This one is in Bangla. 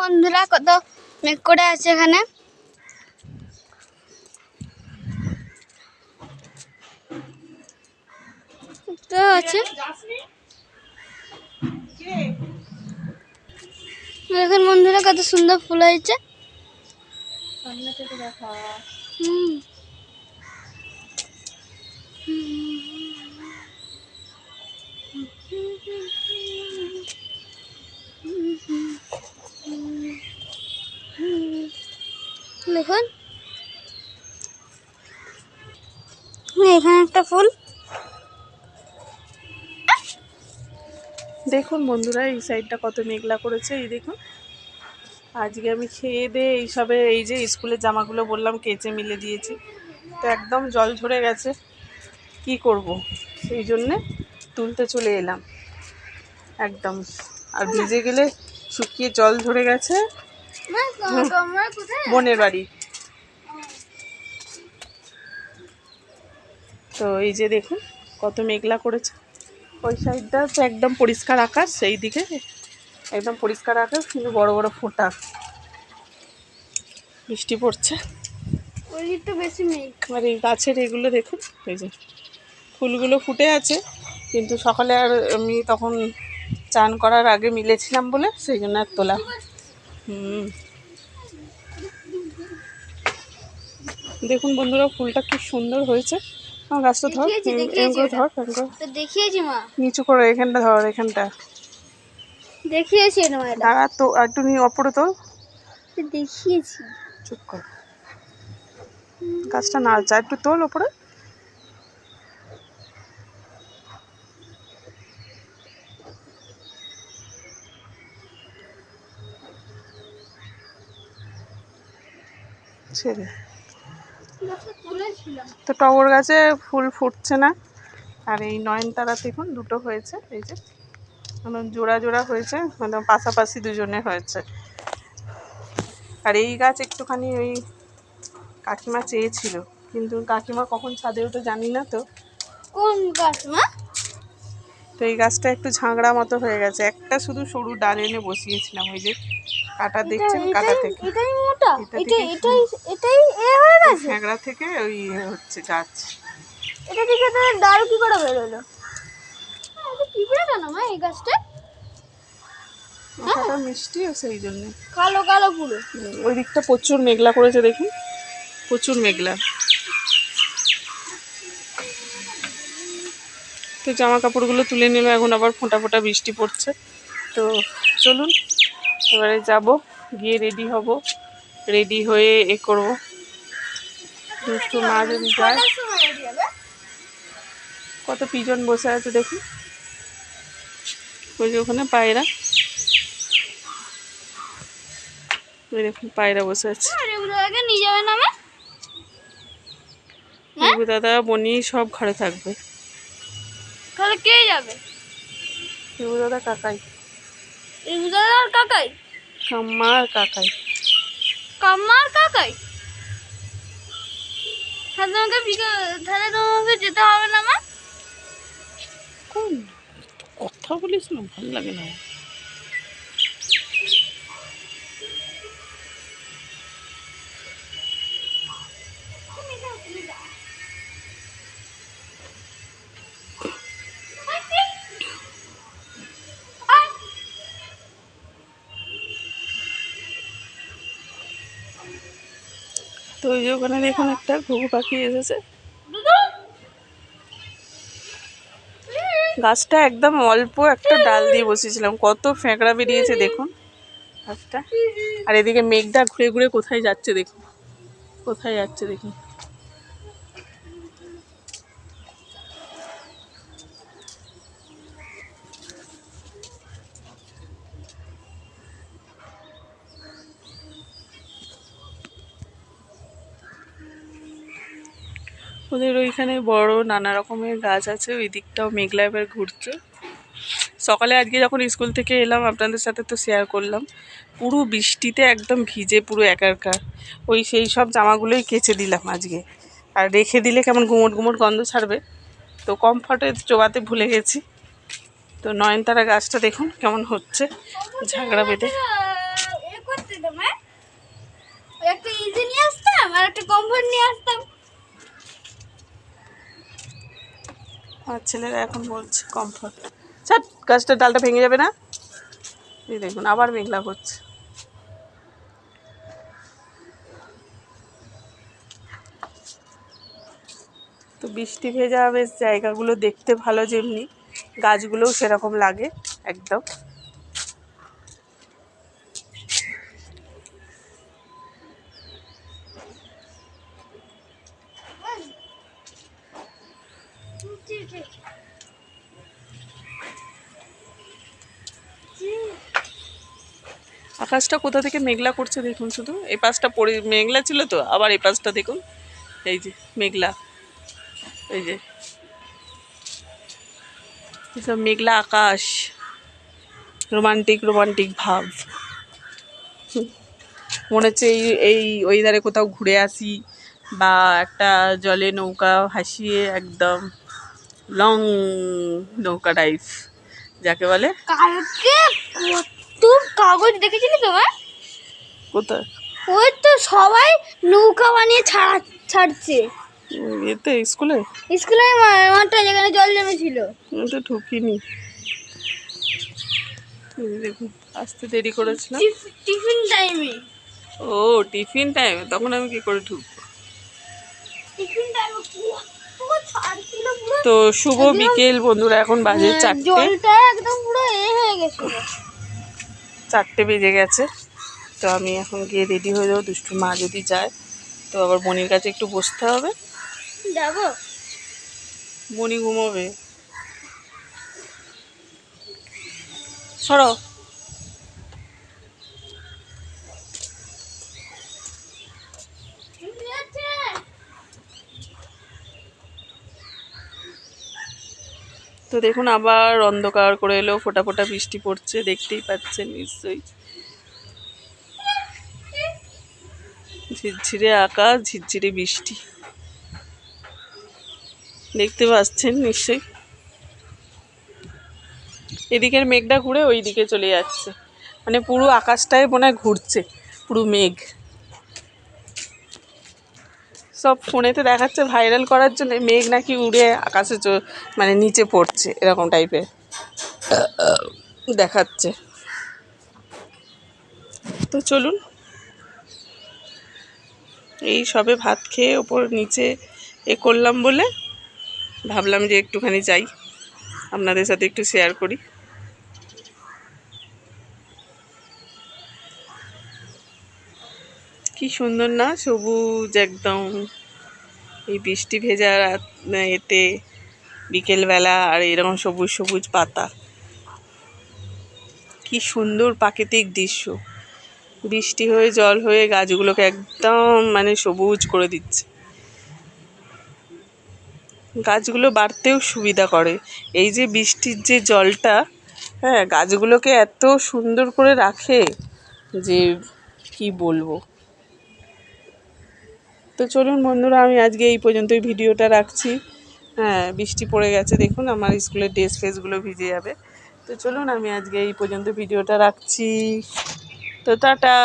বন্ধুরা, কত মেঘ করে আছে এখানে? আছে। দেখুন বন্ধুরা, কত সুন্দর ফুল হয়েছে। সামনে থেকে দেখা হুম। দেখুন। এখানে একটা ফুল। দেখুন বন্ধুরা, এই সাইডটা কত মেঘলা করেছে, এই দেখুন। আজকে আমি খেয়ে দিয়ে এইসবে এই যে স্কুলের জামাগুলো বললাম, কেচে মিলে দিয়েছি। তো একদম জল ঝরে গেছে। কি করব? সেই জন্যে তুলতে চলে এলাম। একদম। আর ভিজে গেলে শুকিয়ে জল ঝরে গেছে। বোনের বাড়ি। তো এই যে দেখুন কত মেঘলা করেছে। ওই সাইডটা তো একদম পরিষ্কার আকাশ সেই দিকে একদম পরিষ্কার আকাশ কিন্তু বড় বড় ফোঁটা। বৃষ্টি পড়ছে। আর এই গাছের এগুলো দেখুন এই যে ফুলগুলো ফুটে আছে কিন্তু সকালে আর আমি তখন চান করার আগে মিলেছিলাম বলে সেই জন্য আর তোলা। হুম। দেখুন বন্ধুরা ফুলটা কি সুন্দর হয়েছে। আমার গাছটা ধর করে ধর দেখিয়েছি মা। নিচু করে এখানটা ধর এখানটা। দেখিয়েছি দাঁড়া তো একটু নিয়ে অপরে তো তো দেখিয়েছি। চুপ কর। গাছটা নাড়ছে আর একটু তোল ওপরে। ছেড়ে তো টগর গাছে ফুল ফুটছে না। আর এই নয়নতারা দেখুন দুটো হয়েছে। এই যে জোড়া জোড়া হয়েছে মানে পাশাপাশি দুজনে হয়েছে। আর এই গাছ একটুখানি ওই কাকিমা চেয়েছিল। কিন্তু কাকিমা কখন ছাদে ওঠে জানি না তো। কোন গাছ মা? তো এই গাছটা একটু ঝাঁকড়া মতো হয়ে গেছে। একটা শুধু সরু ডাল এনে বসিয়েছিলাম ওই যে কাটা দেখছেন কাটা থেকে। এটাই মোটা। এটা এটা এটাই এটাই এ হয়ে গেছে? ঝাঁকড়া থেকে ওই হচ্ছে গাছ। এটা থেকে তো ডাল কি করে বেরোলো এটা পিঁপড়ে কেন মা এই গাছটা? মাথাটা মিষ্টি সেই জন্যে। কালো কালো পুরো। ওই দিকটা প্রচুর মেঘলা করেছে দেখুন। প্রচুর মেঘলা। তো জামা কাপড়গুলো তুলে নিল এখন আবার ফোঁটা ফোঁটা বৃষ্টি পড়ছে। তো চলুন এবারে যাব গিয়ে রেডি হব। রেডি হয়ে এ করব। দুষ্টু মা যদি যায়? কত পিজন বসে আছে দেখুন। ওই যে ওখানে পায়রা। ওই দেখুন পায়রা বসে আছে। রঘু দাদা বনি সব ঘরে থাকবে। তাহলে কে যাবে? দাদা কাকাই। বুঝালে কাকাই? কাম্মার কাকাই। কাম্মার কাকাই? তাহলে তোমাকে তাহলে তোমাকে যেতে হবে না মা? কথা বলিস না ভালো লাগে না। ওই যে ওখানে দেখুন একটা ঘুঘু পাখি এসেছে। গাছটা একদম অল্প একটা ডাল দিয়ে বসিয়েছিলাম। কত ফেঁকড়া বেরিয়েছে দেখুন। গাছটা। আর এদিকে মেঘটা ঘুরে ঘুরে কোথায় যাচ্ছে দেখুন। কোথায় যাচ্ছে দেখুন। ওদের ওইখানে বড় নানা রকমের গাছ আছে ওই দিকটাও মেঘলা এবার ঘুরছে। সকালে আজকে যখন স্কুল থেকে এলাম, আপনাদের সাথে তো শেয়ার করলাম, পুরো বৃষ্টিতে একদম ভিজে পুরো একাকার। ওই সেই সব জামাগুলোই কেচে দিলাম আজকে। আর রেখে দিলে কেমন গুমট গুমট গন্ধ ছাড়বে। তো কমফর্টে চোবাতে ভুলে গেছি। তো নয়নতারা গাছটা দেখুন কেমন হচ্ছে ঝাগড়া বেঁধে। একটা কম্ফর্ট নিয়ে আসতাম। আমার ছেলেরা এখন বলছে কমফর্ট ছাট, গাছটার ডালটা ভেঙে যাবে না? এই দেখুন, আবার মেঘলা করছে। তো বৃষ্টি ভেজা বেশ জায়গাগুলো দেখতে ভালো যেমনি, গাছগুলোও সেরকম লাগে, একদম। আকাশটা কোথা থেকে মেঘলা করছে দেখুন শুধু। এই পাশটা পরি মেঘলা ছিল তো, আবার এই পাশটা দেখুন। এই যে, মেঘলা। এই যে। এসব মেঘলা আকাশ। রোমান্টিক রোমান্টিক ভাব। মনে হচ্ছে এই এই ওয়েদারে কোথাও ঘুরে আসি বা একটা জলে নৌকা হাসিয়ে একদম লং নৌকা টাইপ যাকে বলে কত কাগজ দেখেছিলি তো তোমার? কোথায়? ওই তো সবাই নৌকা বানিয়ে ছাড়া ছাড়ছে। এতে স্কুলে? স্কুলের মাঠটা যেখানে জল নেমেছিল আমি তো ঢুকিনি। দেখুন আসতে দেরি করেছিলাম টিফিন টাইমে। ও টিফিন টাইম তখন আমি কি করে ঢুকবো? টিফিন টাইমে তো শুভ বিকেল বন্ধুরা এখন বাজে হ্যাঁ, চারটে। জলটা একদম পুরো এ হয়ে গেছিল। চারটে বেজে গেছে। তো আমি এখন গিয়ে রেডি হয়ে যাব। দুষ্টু মা যদি যায় তো আবার বনির কাছে একটু বসতে হবে। যাব? বনি ঘুমাবে। সরো। তো দেখুন, আবার অন্ধকার করে এলো, ফোটা ফোটা বৃষ্টি পড়ছে, দেখতেই পাচ্ছেন নিশ্চয়ই। ঝিরঝিরে আকাশ, ঝিরঝিরে বৃষ্টি। দেখতে পাচ্ছেন নিশ্চয়ই। এদিকের মেঘটা ঘুরে ওই দিকে চলে যাচ্ছে। মানে পুরো আকাশটাই মনে ঘুরছে, পুরো মেঘ। সব ফোনেতে দেখাচ্ছে ভাইরাল করার জন্য, মেঘ নাকি উড়ে আকাশে মানে নিচে পড়ছে, এরকম টাইপের দেখাচ্ছে। তো চলুন। এই সবে ভাত খেয়ে ওপর নিচে এ করলাম বলে ভাবলাম যে একটুখানি যাই। আপনাদের সাথে একটু শেয়ার করি। কি সুন্দর না? সবুজ একদম। এই বৃষ্টি ভেজা রাত এতে বিকেলবেলা আর এরকম সবুজ সবুজ পাতা। কি সুন্দর প্রাকৃতিক দৃশ্য। বৃষ্টি হয়ে, জল হয়ে গাছগুলোকে একদম মানে সবুজ করে দিচ্ছে। গাছগুলো বাড়তেও সুবিধা করে। এই যে বৃষ্টির যে জলটা হ্যাঁ গাছগুলোকে এত সুন্দর করে রাখে যে কি বলব? তো চলুন বন্ধুরা, আমি আজকে এই পর্যন্তই ভিডিওটা রাখছি। হ্যাঁ বৃষ্টি পড়ে গেছে, দেখুন আমার স্কুলের ড্রেস ফেসগুলো ভিজে যাবে। তো চলুন, আমি আজকে এই পর্যন্ত ভিডিওটা রাখছি। তো টাটা!